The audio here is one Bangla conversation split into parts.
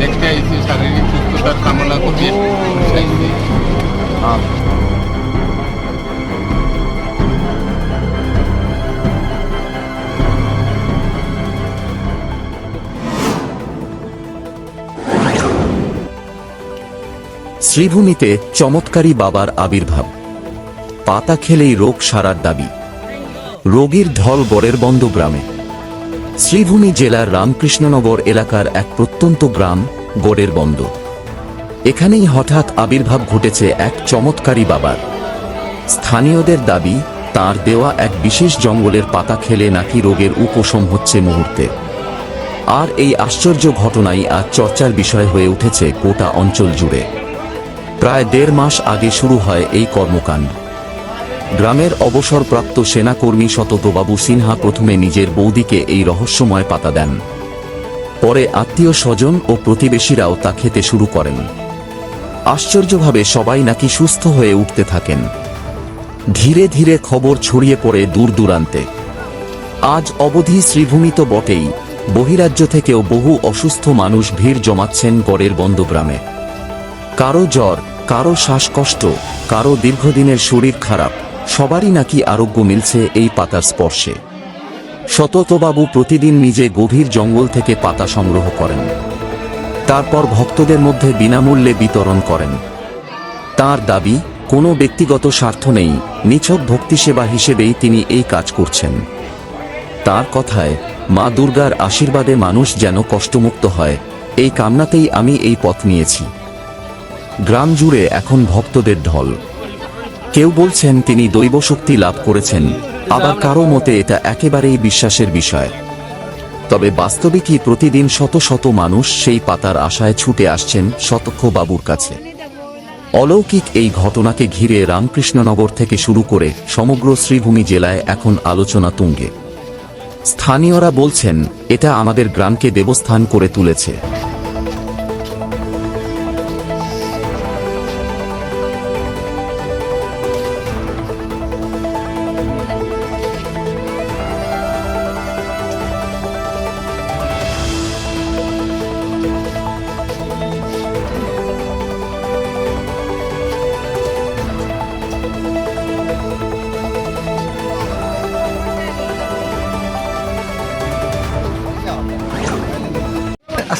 দেখতে আইছি শারীরিক সুস্থতার কামনা করি। শ্রীভূমিতে চমৎকারী বাবার আবির্ভাব। পাতা খেলেই রোগ সারার দাবি। রোগীর ঢল গড়ের বন্ধ গ্রামে শ্রীভূমি জেলার রামকৃষ্ণনগর এলাকার এক প্রত্যন্ত গ্রাম, গড়ের বন্ধ। এখানেই হঠাৎ আবির্ভাব ঘটেছে এক চমৎকারী বাবার। স্থানীয়দের দাবি, তার দেওয়া এক বিশেষ জঙ্গলের পাতা খেলে নাকি রোগের উপশম হচ্ছে মুহূর্তে। আর এই আশ্চর্য ঘটনাই আজ চর্চার বিষয় হয়ে উঠেছে গোটা অঞ্চল জুড়ে। প্রায় দেড় মাস আগে শুরু হয় এই কর্মকাণ্ড। গ্রামের অবসরপ্রাপ্ত সেনাকর্মী শততবাবু সিনহা প্রথমে নিজের বৌদিকে এই রহস্যময় পাতা দেন। পরে আত্মীয় স্বজন ও প্রতিবেশীরাও তা খেতে শুরু করেন। আশ্চর্যভাবে সবাই নাকি সুস্থ হয়ে উঠতে থাকেন। ধীরে ধীরে খবর ছড়িয়ে পড়ে দূর দূরান্তে। আজ অবধি শ্রীভূমি তো বটেই, বহিরাজ্য থেকেও বহু অসুস্থ মানুষ ভিড় জমাচ্ছেন গড়ের বন্ধ গ্রামে কারও জ্বর, কারও শ্বাসকষ্ট, কারও দীর্ঘদিনের শরীর খারাপ। সবারই নাকি আরোগ্য মিলছে এই পাতার স্পর্শে। শততবাবু প্রতিদিন নিজে গভীর জঙ্গল থেকে পাতা সংগ্রহ করেন। তারপর ভক্তদের মধ্যে বিনামূল্যে বিতরণ করেন। তার দাবি, কোনো ব্যক্তিগত স্বার্থ নেই, নিছক ভক্তিসেবা হিসেবেই তিনি এই কাজ করছেন। তার কথায়, মা দুর্গার আশীর্বাদে মানুষ যেন কষ্টমুক্ত হয়, এই কামনাতেই আমি এই পথ নিয়েছি। গ্রাম জুড়ে এখন ভক্তদের ঢল। কেউ বলছেন তিনি দৈব শক্তি লাভ করেছেন, আবার কারও মতে এটা একেবারেই বিশ্বাসের বিষয়। তবে বাস্তবিকই প্রতিদিন শত শত মানুষ সেই পাতার আশায় ছুটে আসছেন শতক্ষ বাবুর কাছে? অলৌকিক এই ঘটনাকে ঘিরে রামকৃষ্ণনগর থেকে শুরু করে সমগ্র শ্রীভূমি জেলায় এখন আলোচনা তুঙ্গে। স্থানীয়রা বলছেন, এটা আমাদের গ্রামকে দেবস্থান করে তুলেছে।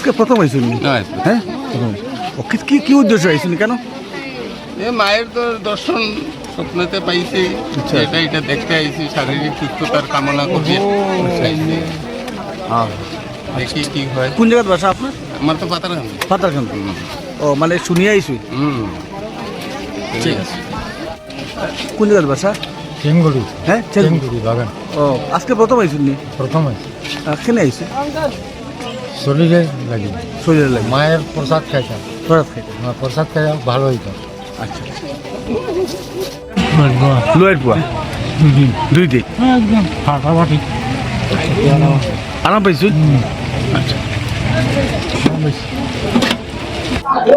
আজকে প্রথম আইসুন নয়। হ্যাঁ? কি কি কি উদ্দেশ্য আইসুন কেন? এ মায়ের তো দর্শন স্বপ্নতে পাইছি। আচ্ছা। এটা এটা দেখতে আইছি শারীরিক সুস্থতার কামনা করি। আইছি। হ্যাঁ দেখি কি হয়। কোন জায়গার বাসা আপনার? আমার তো পাতার পাতারখান ও মানে শুনিয়ে আইসুন হুম। ঠিক আছে। কোন জায়গার বাসা? চেঙ্গুড়ি হ্যাঁ চেঙ্গুড়ি বাগান। ও আজকে প্রথম আইসুন নি প্রথমে আহ, কেনে আইসে শরীরে লাগে। শরীরে লাগে। মায়ের প্রসাদ খাইতাম প্রসাদ খাইতে আমার প্রসাদ খাই ভালো হইতো আচ্ছা। লোয়ের পোয়া। দুই দিন? একদম। ফাটাফাটি আরাম পাইছুন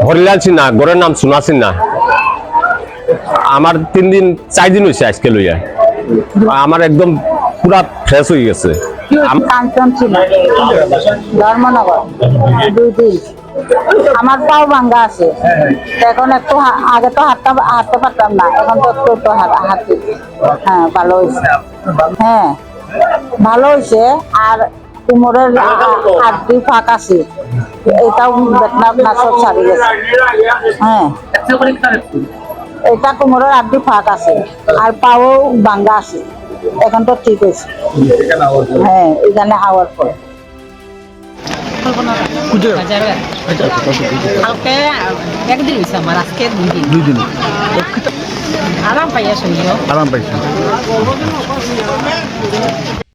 হরিলাল সিনহা গড়ের নাম সোনা সিনহা আমার তিন দিন চার দিন হয়েছে আজকে লইয়া। আমার একদম পুরা ফ্রেশ হয়ে গেছে। কাঞ্চন ছিল। ধর্মনগর। দুই দিন। আমার পাও ভাঙ্গা আছে। এখন একটু আগে তো হাঁটতে হাঁটতে পারতাম না। এখন তো একটু একটু হা- হাঁটি হ্যাঁ ভালো হয়েছে। হ্যাঁ ভালো হয়েছে। আর কোমরের হাড্ডি ফাঁক আছে। এটাও বেতনা আপনার সব ছাড়ি গেছে। হ্যাঁ। এটা কোমরের হাড্ডি ফাঁক আছে। আর পাও ভাঙ্গা আছে। এখন তো ঠিক হয়েছে। হ্যাঁ এখানে আওয়ার পরে। জায়গা বাজারে কালকে একদিন হয়েছে আমার আজকে দুই দিন। আরাম পাইয়া শরীর। আরাম পাইছেন